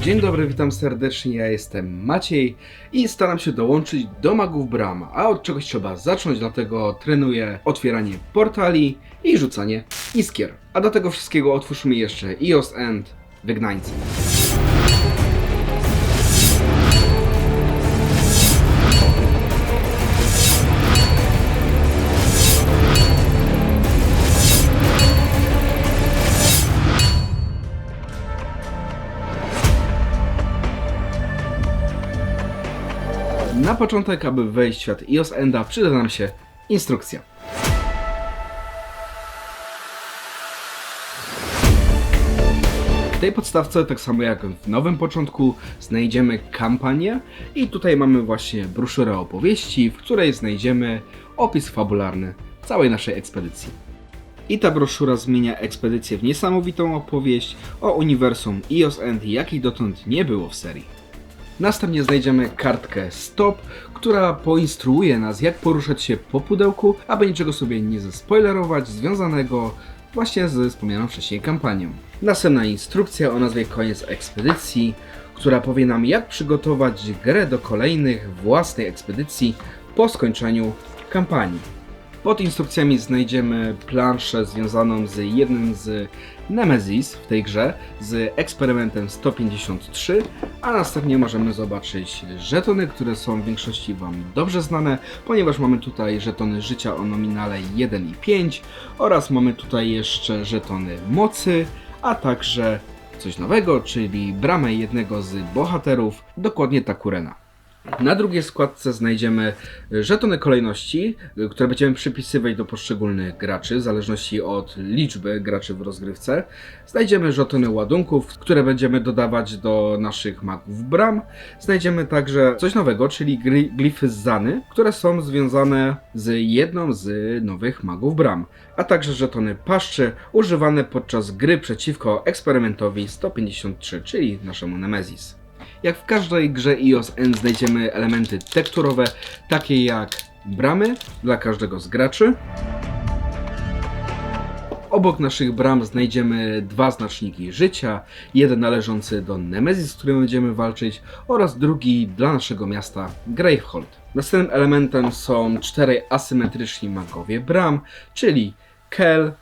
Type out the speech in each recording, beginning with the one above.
Dzień dobry, witam serdecznie, ja jestem Maciej i staram się dołączyć do Magów Brama, a od czegoś trzeba zacząć, dlatego trenuję otwieranie portali i rzucanie iskier. A do tego wszystkiego otwórzmy jeszcze EOS End Wygnańcy. Na początek, aby wejść w świat EOS Enda, przyda nam się instrukcja. W tej podstawce, tak samo jak w nowym początku, znajdziemy kampanię i tutaj mamy właśnie broszurę opowieści, w której znajdziemy opis fabularny całej naszej ekspedycji. I ta broszura zmienia ekspedycję w niesamowitą opowieść o uniwersum EOS End, jakiej dotąd nie było w serii. Następnie znajdziemy kartkę Stop, która poinstruuje nas, jak poruszać się po pudełku, aby niczego sobie nie zespoilerować związanego właśnie ze wspomnianą wcześniej kampanią. Następna instrukcja o nazwie Koniec Ekspedycji, która powie nam, jak przygotować grę do kolejnych własnej ekspedycji po skończeniu kampanii. Pod instrukcjami znajdziemy planszę związaną z jednym z Nemesis w tej grze, z eksperymentem 153, a następnie możemy zobaczyć żetony, które są w większości Wam dobrze znane, ponieważ mamy tutaj żetony życia o nominale 1 i 5 oraz mamy tutaj jeszcze żetony mocy, a także coś nowego, czyli bramę jednego z bohaterów, dokładnie Takurena. Na drugiej składce znajdziemy żetony kolejności, które będziemy przypisywać do poszczególnych graczy, w zależności od liczby graczy w rozgrywce. Znajdziemy żetony ładunków, które będziemy dodawać do naszych magów bram. Znajdziemy także coś nowego, czyli gli- glify z Zany, które są związane z jedną z nowych magów bram. A także żetony paszczy używane podczas gry przeciwko eksperymentowi 153, czyli naszemu Nemesis. Jak w każdej grze EOS N znajdziemy elementy tekturowe, takie jak bramy dla każdego z graczy. Obok naszych bram znajdziemy dwa znaczniki życia, jeden należący do Nemesis, z którym będziemy walczyć, oraz drugi dla naszego miasta Gravehold. Następnym elementem są czterej asymetryczni magowie bram, czyli Kel,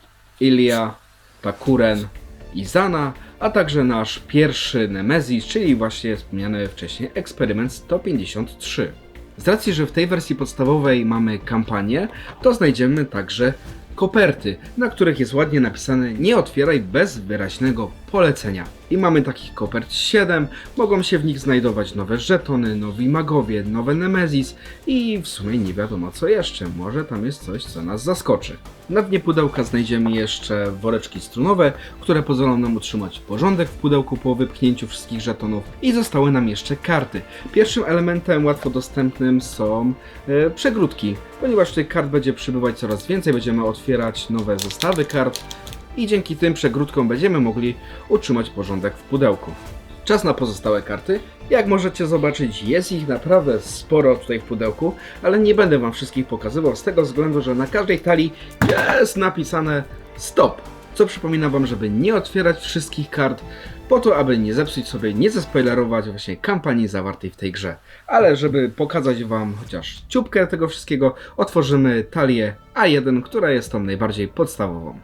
Ilia, Takuren i Zana, a także nasz pierwszy Nemesis, czyli właśnie wspomniany wcześniej eksperyment 153. Z racji, że w tej wersji podstawowej mamy kampanię, to znajdziemy także koperty, na których jest ładnie napisane nie otwieraj bez wyraźnego polecenia. I mamy takich kopert 7, mogą się w nich znajdować nowe żetony, nowi magowie, nowe Nemesis i w sumie nie wiadomo co jeszcze, może tam jest coś co nas zaskoczy. Na dnie pudełka znajdziemy jeszcze woreczki strunowe, które pozwolą nam utrzymać porządek w pudełku po wypchnięciu wszystkich żetonów. I zostały nam jeszcze karty. Pierwszym elementem łatwo dostępnym są e, przegródki, ponieważ tych kart będzie przybywać coraz więcej, będziemy otwierać nowe zestawy kart i dzięki tym przegródkom będziemy mogli utrzymać porządek w pudełku. Czas na pozostałe karty. Jak możecie zobaczyć, jest ich naprawdę sporo tutaj w pudełku, ale nie będę Wam wszystkich pokazywał z tego względu, że na każdej talii jest napisane stop. Co przypomina Wam, żeby nie otwierać wszystkich kart, po to, aby nie zepsuć sobie, nie zespoilerować właśnie kampanii zawartej w tej grze. Ale żeby pokazać Wam chociaż ciupkę tego wszystkiego, otworzymy talię A1, która jest tą najbardziej podstawową.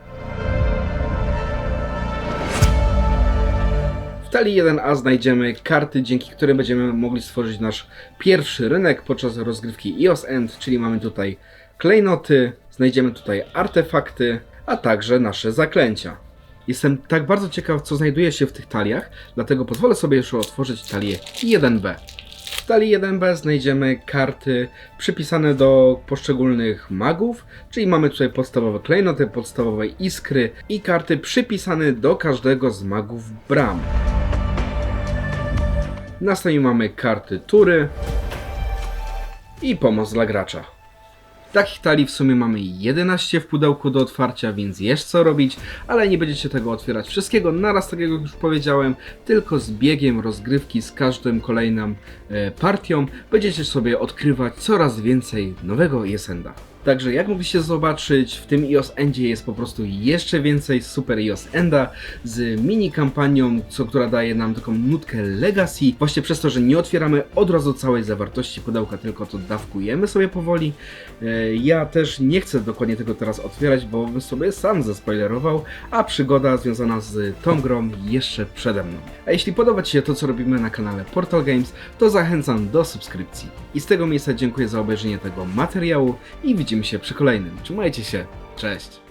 Talii 1A znajdziemy karty, dzięki którym będziemy mogli stworzyć nasz pierwszy rynek podczas rozgrywki EOS End, czyli mamy tutaj klejnoty, znajdziemy tutaj artefakty, a także nasze zaklęcia. Jestem tak bardzo ciekaw, co znajduje się w tych taliach, dlatego pozwolę sobie jeszcze otworzyć talię 1B. W talii 1B znajdziemy karty przypisane do poszczególnych magów, czyli mamy tutaj podstawowe klejnoty, podstawowe iskry i karty przypisane do każdego z magów bram. Następnie mamy karty tury i pomoc dla gracza. Takich talii w sumie mamy 11 w pudełku do otwarcia, więc jest co robić, ale nie będziecie tego otwierać wszystkiego naraz, tak jak już powiedziałem, tylko z biegiem rozgrywki z każdym kolejną e, partią będziecie sobie odkrywać coraz więcej nowego Jesenda. Także jak mogliście zobaczyć, w tym iOS Endzie jest po prostu jeszcze więcej super iOS Enda z mini kampanią, co, która daje nam taką nutkę Legacy. Właśnie przez to, że nie otwieramy od razu całej zawartości pudełka, tylko to dawkujemy sobie powoli. E, Ja też nie chcę dokładnie tego teraz otwierać, bo bym sobie sam zaspoilerował, a przygoda związana z tą grą jeszcze przede mną. A jeśli podoba Ci się to, co robimy na kanale Portal Games, to zachęcam do subskrypcji. I z tego miejsca dziękuję za obejrzenie tego materiału i widzimy się przy kolejnym. Trzymajcie się, cześć!